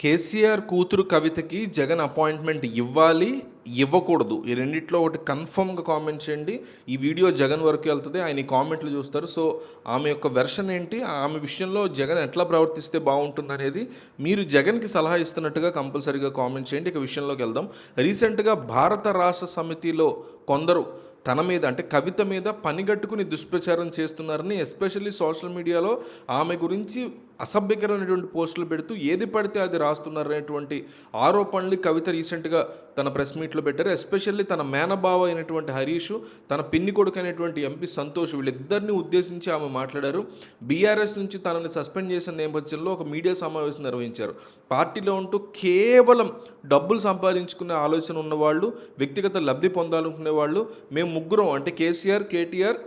కేసీఆర్ కూతురు కవితకి జగన్ అపాయింట్మెంట్ ఇవ్వాలి ఇవ్వకూడదు. ఈ రెండిట్లో ఒకటి కన్ఫర్మ్గా కామెంట్ చేయండి. ఈ వీడియో జగన్ వరకు వెళ్తుంది ఆయన ఈ కామెంట్లు చూస్తారు. సో ఆమె యొక్క వెర్షన్ ఏంటి? ఆమె విషయంలో జగన్ ఎట్లా ప్రవర్తిస్తే బాగుంటుంది అనేది మీరు జగన్కి సలహా ఇస్తున్నట్టుగా కంపల్సరీగా కామెంట్ చేయండి. ఇక విషయంలోకి వెళ్దాం. రీసెంట్గా భారత రాష్ట్ర సమితిలో కొందరు తన మీద అంటే కవిత మీద పనిగట్టుకుని దుష్ప్రచారం చేస్తున్నారని ఎస్పెషల్లీ సోషల్ మీడియాలో ఆమె గురించి అసభ్యకరమైనటువంటి పోస్టులు పెడుతూ ఏది పడితే అది రాస్తున్నారనేటువంటి ఆరోపణలు కవిత రీసెంట్గా తన ప్రెస్ మీట్లో పెట్టారు. ఎస్పెషల్లీ తన మేనబావ అయినటువంటి హరీష్ తన పిన్ని కొడుకు అనేటువంటి ఎంపీ సంతోష్ వీళ్ళిద్దరిని ఉద్దేశించి ఆమె మాట్లాడారు. బీఆర్ఎస్ నుంచి తనని సస్పెండ్ చేసిన నేపథ్యంలో ఒక మీడియా సమావేశం నిర్వహించారు. పార్టీలో ఉంటూ కేవలం డబ్బులు సంపాదించుకునే ఆలోచన ఉన్నవాళ్ళు వ్యక్తిగత లబ్ధి పొందాలనుకునే వాళ్ళు మేము ముగ్గురం అంటే కేసీఆర్ కేటీఆర్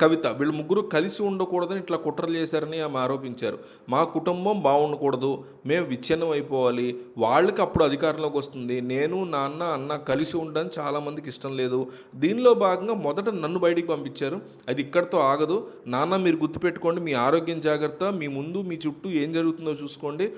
కవిత వీళ్ళు ముగ్గురు కలిసి ఉండకూడదని ఇట్లా కుట్రలు చేశారని ఆమె ఆరోపించారు. మా కుటుంబం బాగుండకూడదు మేము విచ్ఛిన్నం అయిపోవాలి వాళ్ళకి అప్పుడు అధికారంలోకి వస్తుంది నేను నాన్న అన్న కలిసి ఉండడం చాలామందికి ఇష్టం లేదు. దీనిలో భాగంగా మొదట నన్ను బయటికి పంపించారు. అది ఇక్కడితో ఆగదు. నాన్న మీరు గుర్తుపెట్టుకోండి మీ ఆరోగ్యం జాగ్రత్త మీ ముందు మీ చుట్టూ ఏం జరుగుతుందో చూసుకోండి.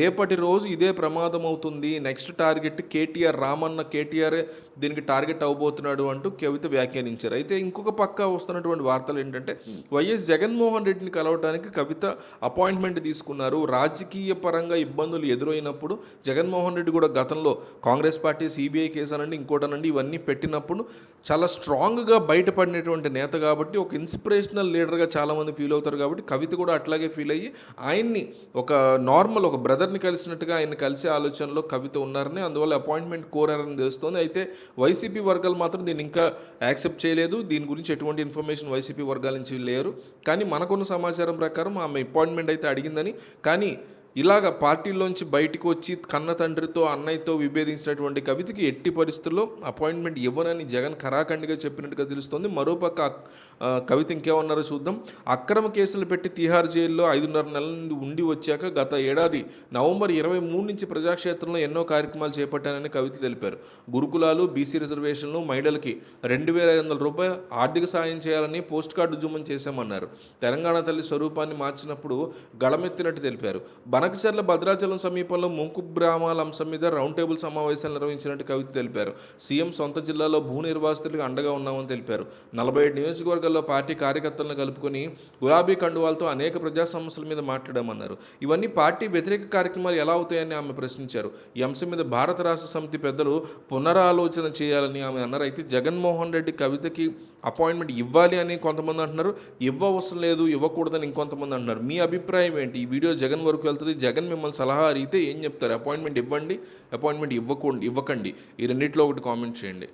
రేపటి రోజు ఇదే ప్రమాదం అవుతుంది. నెక్స్ట్ టార్గెట్ కేటీఆర్ రామన్న కేటీఆర్ దీనికి టార్గెట్ అవబోతున్నాడు అంటూ కవిత వ్యాఖ్యానించారు. అయితే ఇంకొక పక్క వస్తున్నటువంటి వార్తలు ఏంటంటే వైఎస్ జగన్మోహన్ రెడ్డిని కలవడానికి కవిత అపాయింట్మెంట్ తీసుకున్నారు. రాజకీయ పరంగా ఇబ్బందులు ఎదురైనప్పుడు జగన్మోహన్ రెడ్డి కూడా గతంలో కాంగ్రెస్ పార్టీ సిబిఐ కేసు అనండి ఇంకోటనండి ఇవన్నీ పెట్టినప్పుడు చాలా స్ట్రాంగ్గా బయటపడినటువంటి నేత కాబట్టి ఒక ఇన్స్పిరేషనల్ లీడర్గా చాలామంది ఫీల్ అవుతారు కాబట్టి కవిత కూడా అట్లాగే ఫీల్ అయ్యి ఆయన్ని ఒక నార్మల్ ఒక బ్రదర్ని కలిసినట్టుగా ఆయన్ని కలిసే ఆలోచనలో కవిత ఉన్నారని అందువల్ల అపాయింట్మెంట్ కోరారని తెలుస్తోంది. అయితే వైసీపీ వర్గాలు మాత్రం దీన్ని ఇంకా యాక్సెప్ట్ చేయలేదు. దీని గురించి ఎటువంటి ఇన్ఫర్మేషన్ వైసీపీ వర్గాల నుంచి లేరు. కానీ మనకున్న సమాచారం ప్రకారం ఆమె అపాయింట్మెంట్ అయితే అడిగిందని. కానీ ఇలాగ పార్టీలోంచి బయటకు వచ్చి కన్న తండ్రితో అన్నయ్యతో విభేదించినటువంటి కవితకి ఎట్టి పరిస్థితుల్లో అపాయింట్మెంట్ ఇవ్వనని జగన్ ఖరాఖండిగా చెప్పినట్టుగా తెలుస్తోంది. మరోపక్క కవిత ఇంకేమన్నారో చూద్దాం. అక్రమ కేసులు పెట్టి తిహార్ జైల్లో ఐదున్నర నెలల నుండి ఉండి వచ్చాక గత ఏడాది నవంబర్ ఇరవై మూడు నుంచి ప్రజాక్షేత్రంలో ఎన్నో కార్యక్రమాలు చేపట్టానని కవిత తెలిపారు. గురుకులాలు బీసీ రిజర్వేషన్లు మహిళలకి రెండు వేల ఐదు వందల రూపాయలు ఆర్థిక సాయం చేయాలని పోస్ట్ కార్డు ఉద్యమం చేశామన్నారు. తెలంగాణ తల్లి స్వరూపాన్ని మార్చినప్పుడు గళమెత్తినట్టు తెలిపారు. బనకచర్ల భద్రాచలం సమీపంలో ముంకు గ్రామాల అంశం మీద రౌండ్ టేబుల్ సమావేశాలు నిర్వహించినట్టు కవిత తెలిపారు. సీఎం సొంత జిల్లాలో భూ నిర్వాసితులకు అండగా ఉన్నామని తెలిపారు. నలభై ఏడు నియోజకవర్గాల్లో పార్టీ కార్యకర్తలను కలుపుకొని గులాబీ కండువాలతో అనేక ప్రజా సమస్యల మీద మాట్లాడామన్నారు. ఇవన్నీ పార్టీ వ్యతిరేక కార్యక్రమాలు ఎలా అవుతాయని ఆమె ప్రశ్నించారు. ఈ అంశం మీద భారత రాష్ట్ర సమితి పెద్దలు పునరాలోచన చేయాలని ఆమె అన్నారు. అయితే జగన్మోహన్ రెడ్డి కవితకి అపాయింట్మెంట్ ఇవ్వాలి అని కొంతమంది అంటున్నారు. ఇవ్వవసరం లేదు ఇవ్వకూడదని ఇంకొంతమంది అంటున్నారు. మీ అభిప్రాయం ఏంటి? ఈ వీడియో జగన్ వరకు వెళ్తుంది. జగన్ మిమ్మల్ని సలహా అడిగితే ఏం చెప్తారు? అపాయింట్మెంట్ ఇవ్వండి అపాయింట్మెంట్ ఇవ్వకుండా ఇవ్వకండి. ఈ రెండిట్లో ఒకటి కామెంట్ చేయండి.